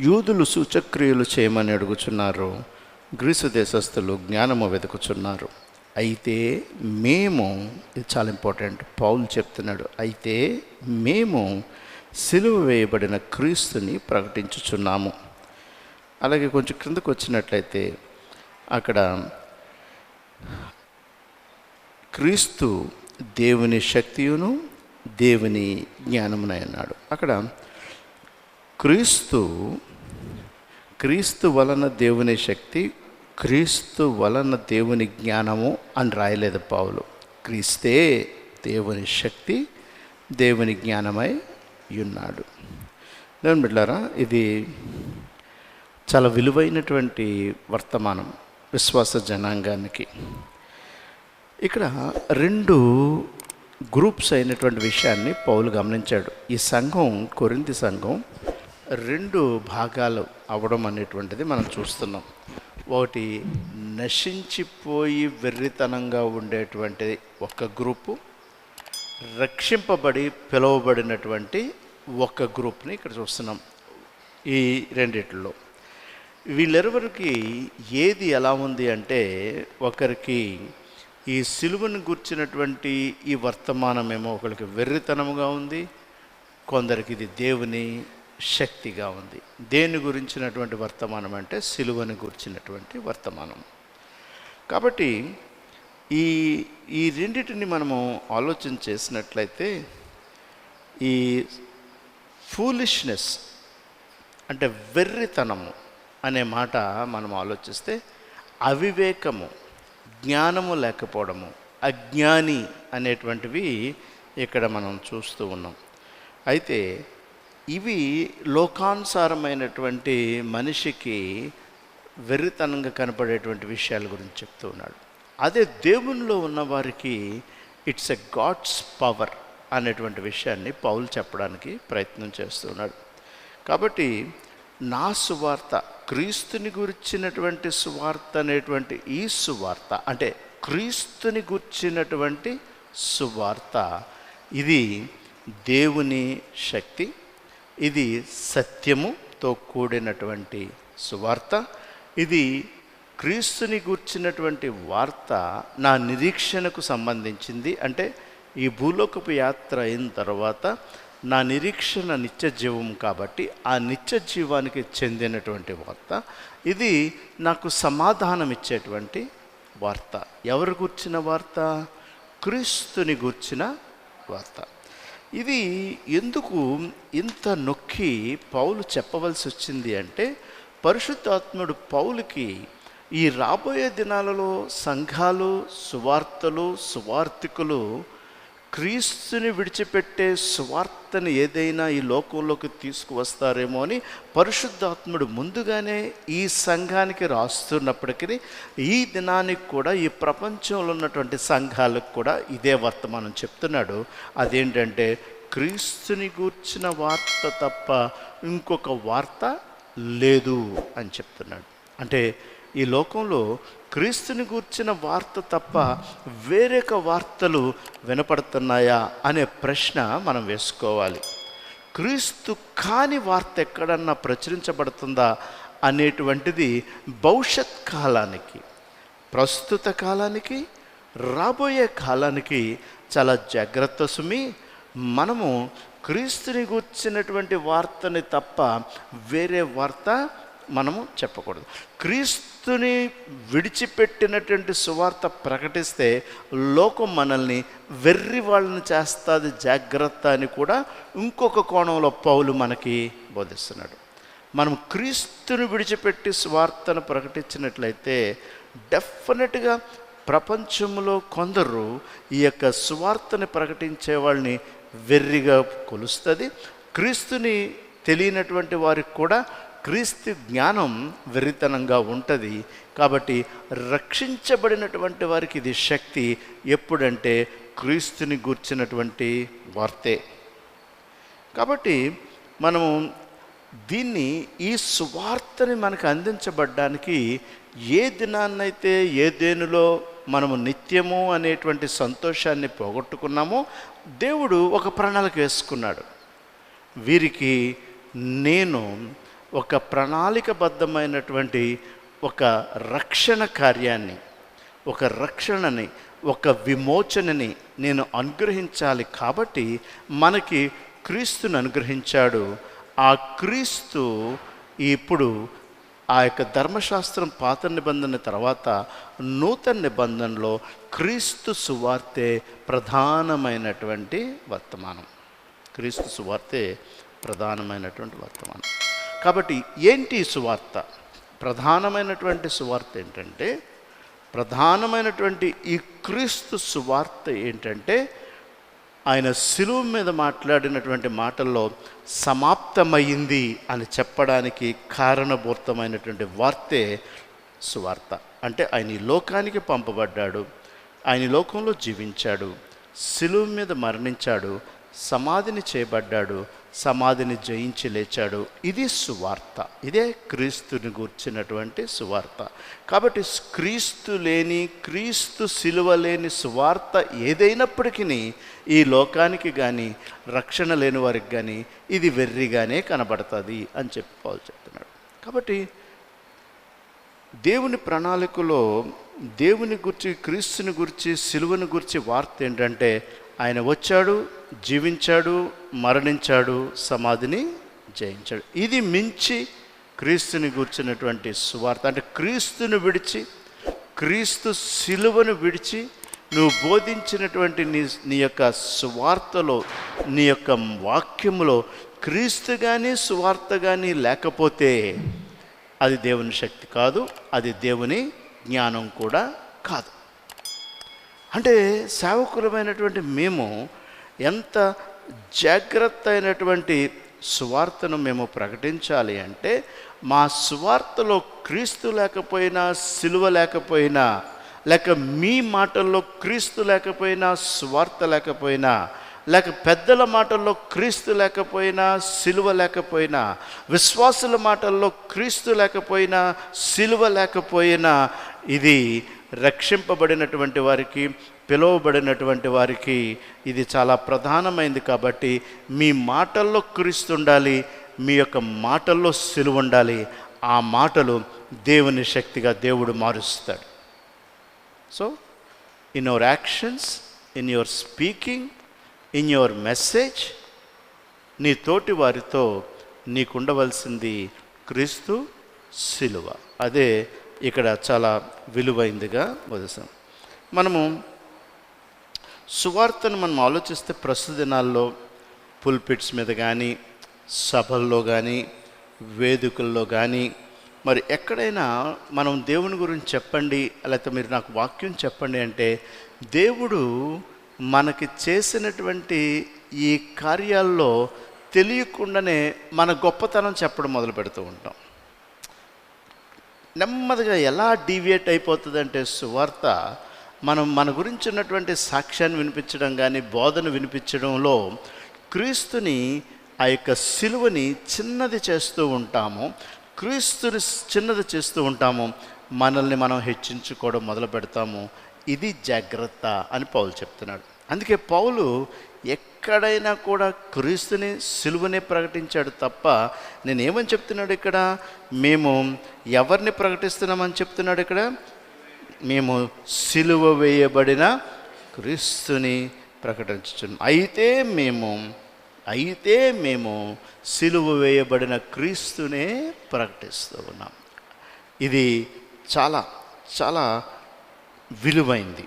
యూదులు సూచక్రియలు చేయమని అడుగుచున్నారు. గ్రీసు దేశస్థులు జ్ఞానము వెతుకుచున్నారు. అయితే మేము ఇది చాలా ఇంపార్టెంట్ పౌలు చెప్తున్నాడు అయితే మేము సిలువ వేయబడిన క్రీస్తుని ప్రకటించుచున్నాము. అలాగే కొంచెం క్రిందకు వచ్చినట్లయితే అక్కడ క్రీస్తు దేవుని శక్తియును దేవుని జ్ఞానమునై అన్నాడు. అక్కడ క్రీస్తు క్రీస్తు వలన దేవుని శక్తి క్రీస్తు వలన దేవుని జ్ఞానము అని రాయలేదు పావులు క్రీస్తే దేవుని శక్తి దేవుని జ్ఞానమై ఉన్నాడు. నేను బిడ్డారా ఇది చాలా విలువైనటువంటి వర్తమానం విశ్వాస జనాంగానికి. ఇక్కడ రెండు గ్రూప్స్ అయినటువంటి విషయాన్ని పౌలు గమనించాడు. ఈ సంఘం కొరింది సంఘం రెండు భాగాలు అవడం అనేటువంటిది మనం చూస్తున్నాం. ఒకటి నశించిపోయి వెర్రితనంగా ఉండేటువంటి ఒక గ్రూపు రక్షింపబడి పిలువబడినటువంటి ఒక గ్రూప్ని ఇక్కడ చూస్తున్నాం ఈ రెండిట్లో. వీళ్ళెవరికి ఏది ఎలా ఉంది అంటే ఒకరికి ఈ సిలువను గుర్చినటువంటి ఈ వర్తమానమేమో ఒకరికి వెర్రితనముగా ఉంది కొందరికి ఇది దేవుని శక్తిగా ఉంది. దేని గురించినటువంటి వర్తమానం అంటే సిలువని గురించినటువంటి వర్తమానం. కాబట్టి ఈ ఈ రెండింటిని మనము ఆలోచన చేసినట్లయితే ఈ ఫూలిష్నెస్ అంటే వెర్రితనము అనే మాట మనం ఆలోచిస్తే అవివేకము జ్ఞానము లేకపోవడము అజ్ఞాని అనేటువంటివి ఇక్కడ మనం చూస్తూ ఉన్నాం. అయితే ఇవి లోకానుసారమైనటువంటి మనిషికి వెర్రితనంగా కనపడేటువంటి విషయాల గురించి చెప్తూ ఉన్నాడు. అదే దేవునిలో ఉన్నవారికి ఇట్స్ ఎ గాడ్స్ పవర్ అనేటువంటి విషయాన్ని పౌలు చెప్పడానికి ప్రయత్నం చేస్తున్నాడు కాబట్టి నా సువార్త క్రీస్తుని గురించినటువంటి సువార్త అనేటువంటి ఈ సువార్త అంటే క్రీస్తుని గుర్చినటువంటి సువార్త ఇది దేవుని శక్తి ఇది సత్యముతో కూడినటువంటి సువార్త. ఇది క్రీస్తుని గూర్చినటువంటి వార్త నా నిరీక్షణకు సంబంధించింది. అంటే ఈ భూలోకపు యాత్ర అయిన తర్వాత నా నిరీక్షణ నిత్య జీవం కాబట్టి ఆ నిత్య జీవానికి చెందినటువంటి వార్త. ఇది నాకు సమాధానం ఇచ్చేటువంటి వార్త. ఎవరు గూర్చిన వార్త? క్రీస్తుని గూర్చిన వార్త. ఇది ఎందుకు ఇంత నొక్కి పౌలు చెప్పవలసి వచ్చింది అంటే పరిశుద్ధాత్ముడు పౌలుకి ఈ రాబోయే దినాలలో సంఘాలు సువార్తలు సువార్థికులు క్రీస్తుని విడిచిపెట్టే స్వార్థను ఏదైనా ఈ లోకంలోకి తీసుకువస్తారేమో అని పరిశుద్ధాత్ముడు ముందుగానే ఈ సంఘానికి రాస్తున్నప్పటికీ ఈ దినానికి కూడా ఈ ప్రపంచంలో ఉన్నటువంటి సంఘాలకు కూడా ఇదే వర్తమానం చెప్తున్నాడు. అదేంటంటే క్రీస్తుని గూర్చిన వార్త తప్ప ఇంకొక వార్త లేదు అని చెప్తున్నాడు. అంటే ఈ లోకంలో క్రీస్తుని గూర్చిన వార్త తప్ప వేరొక వార్తలు వినపడుతున్నాయా అనే ప్రశ్న మనం వేసుకోవాలి. క్రీస్తు కాని వార్త ఎక్కడన్నా ప్రచురించబడుతుందా అనేటువంటిది భవిష్యత్ కాలానికి ప్రస్తుత కాలానికి రాబోయే కాలానికి చాలా జాగ్రత్త సుమి మనము క్రీస్తుని గూర్చినటువంటి వార్తని తప్ప వేరే వార్త మనము చెప్పకూడదు. క్రీస్తుని విడిచిపెట్టినటువంటి సువార్త ప్రకటిస్తే లోకం మనల్ని వెర్రి వాళ్ళని చేస్తుంది జాగ్రత్త అని కూడా ఇంకొక కోణంలో పౌలు మనకి బోధిస్తున్నాడు. మనం క్రీస్తుని విడిచిపెట్టి స్వార్థను ప్రకటించినట్లయితే డెఫినెట్గా ప్రపంచంలో కొందరు ఈ యొక్క సువార్తని ప్రకటించే వాళ్ళని వెర్రిగా కొలుస్తుంది. క్రీస్తుని తెలియనటువంటి వారికి కూడా క్రీస్తు జ్ఞానం వెరితనంగా ఉంటుంది కాబట్టి రక్షించబడినటువంటి వారికి ఇది శక్తి. ఎప్పుడంటే క్రీస్తుని గూర్చినటువంటి వార్తే. కాబట్టి మనము దీన్ని ఈ సువార్తని మనకు అందించబడ్డానికి ఏ దినాన్నైతే ఏ దేనిలో మనము నిత్యము అనేటువంటి సంతోషాన్ని పోగొట్టుకున్నామో దేవుడు ఒక ప్రణాళిక వేసుకున్నాడు. వీరికి నేను ఒక ప్రణాళికబద్ధమైనటువంటి ఒక రక్షణ కార్యాన్ని ఒక రక్షణని ఒక విమోచనని నేను అనుగ్రహించాలి కాబట్టి మనకి క్రీస్తుని అనుగ్రహించాడు. ఆ క్రీస్తు ఇప్పుడు ఆ యొక్క ధర్మశాస్త్రం పాత నిబంధన తర్వాత నూతన నిబంధనలో క్రీస్తు సువార్తే ప్రధానమైనటువంటి వర్తమానం. క్రీస్తు సువార్తే ప్రధానమైనటువంటి వర్తమానం. కాబట్టి ఏంటి ఈ సువార్త? ప్రధానమైనటువంటి సువార్త ఏంటంటే ప్రధానమైనటువంటి ఈ క్రీస్తు సువార్త ఏంటంటే ఆయన శిలువ మీద మాట్లాడినటువంటి మాటల్లో సమాప్తమైంది అని చెప్పడానికి కారణభూతమైనటువంటి వార్తే సువార్త. అంటే ఆయన ఈ లోకానికి పంపబడ్డాడు ఆయన లోకంలో జీవించాడు శిలువ మీద మరణించాడు సమాధిని చేయబడ్డాడు సమాధిని జయించి లేచాడు. ఇది సువార్త. ఇదే క్రీస్తుని గూర్చినటువంటి సువార్త. కాబట్టి క్రీస్తు లేని క్రీస్తు సిలువ లేని సువార్త ఏదైనప్పటికీ ఈ లోకానికి కానీ రక్షణ లేని వారికి కానీ ఇది వెర్రిగానే కనబడుతుంది అని చెప్పి పాలు చెప్తున్నాడు. కాబట్టి దేవుని ప్రణాళికలో దేవుని గురించి క్రీస్తుని గురించి సిలువను గురించి వార్త ఏంటంటే ఆయన వచ్చాడు జీవించాడు మరణించాడు సమాధిని జయించాడు. ఇది మించి క్రీస్తుని గూర్చినటువంటి సువార్త. అంటే క్రీస్తుని విడిచి క్రీస్తు శిలువను విడిచి నువ్వు బోధించినటువంటి నీ నీ యొక్క సువార్తలో నీ యొక్క వాక్యములో క్రీస్తు కానీ సువార్త కానీ లేకపోతే అది దేవుని శక్తి కాదు అది దేవుని జ్ఞానం కూడా కాదు. అంటే సేవకులమైనటువంటి మేము ఎంత జాగ్రత్త అయినటువంటి సువార్తను మేము ప్రకటించాలి అంటే మా సువార్తలో క్రీస్తు లేకపోయినా సిలువ లేకపోయినా లేక మీ మాటల్లో క్రీస్తు లేకపోయినా సువార్త లేకపోయినా లేక పెద్దల మాటల్లో క్రీస్తు లేకపోయినా సిలువ లేకపోయినా విశ్వాసుల మాటల్లో క్రీస్తు లేకపోయినా సిలువ లేకపోయినా ఇది రక్షింపబడినటువంటి వారికి పిలువబడినటువంటి వారికి ఇది చాలా ప్రధానమైంది కాబట్టి మీ మాటల్లో క్రీస్తు ఉండాలి మీ యొక్క మాటల్లో సిలువ ఉండాలి. ఆ మాటలు దేవుని శక్తిగా దేవుడు మారుస్తాడు. So in your actions in your speaking in your message నీ తోటి వారితో నీకుండవలసింది క్రీస్తు సిలువ. అదే ఇక్కడ చాలా విలువైందిగా వదిసాం మనము సువార్తను మనం ఆలోచిస్తే ప్రస్తుత దినాల్లో పుల్పిట్స్ మీద కానీ సభల్లో కానీ వేదికల్లో కానీ మరి ఎక్కడైనా మనం దేవుని గురించి చెప్పండి లేకపోతే మీరు నాకు వాక్యం చెప్పండి అంటే దేవుడు మనకి చేసినటువంటి ఈ కార్యాల్లో తెలియకుండానే మన గొప్పతనం చెప్పడం మొదలు పెడుతూ ఉంటాం. నెమ్మదిగా ఎలా డీవియేట్ అయిపోతుందంటే సువార్త మనం మన గురించి ఉన్నటువంటి సాక్ష్యాన్ని వినిపించడం కానీ బోధన వినిపించడంలో క్రీస్తుని ఆ యొక్క సిలువని చిన్నది చేస్తూ ఉంటాము. క్రీస్తుని చిన్నది చేస్తూ ఉంటాము. మనల్ని మనం హెచ్చించుకోవడం మొదలు పెడతాము. ఇది జాగ్రత్త అని పౌలు చెప్తున్నాడు. అందుకే పౌలు ఎక్కడైనా కూడా క్రీస్తుని సిలువనే ప్రకటించాడు తప్ప నేనేమని చెప్తున్నాడు ఇక్కడ? మేము ఎవరిని ప్రకటిస్తున్నామని చెప్తున్నాడు ఇక్కడ? మేము సిలువ వేయబడిన క్రీస్తుని ప్రకటించుచున్నాం. అయితే మేము అయితే మేము సిలువ వేయబడిన క్రీస్తునే ప్రకటిస్తూ ఉన్నాం. ఇది చాలా చాలా విలువైంది.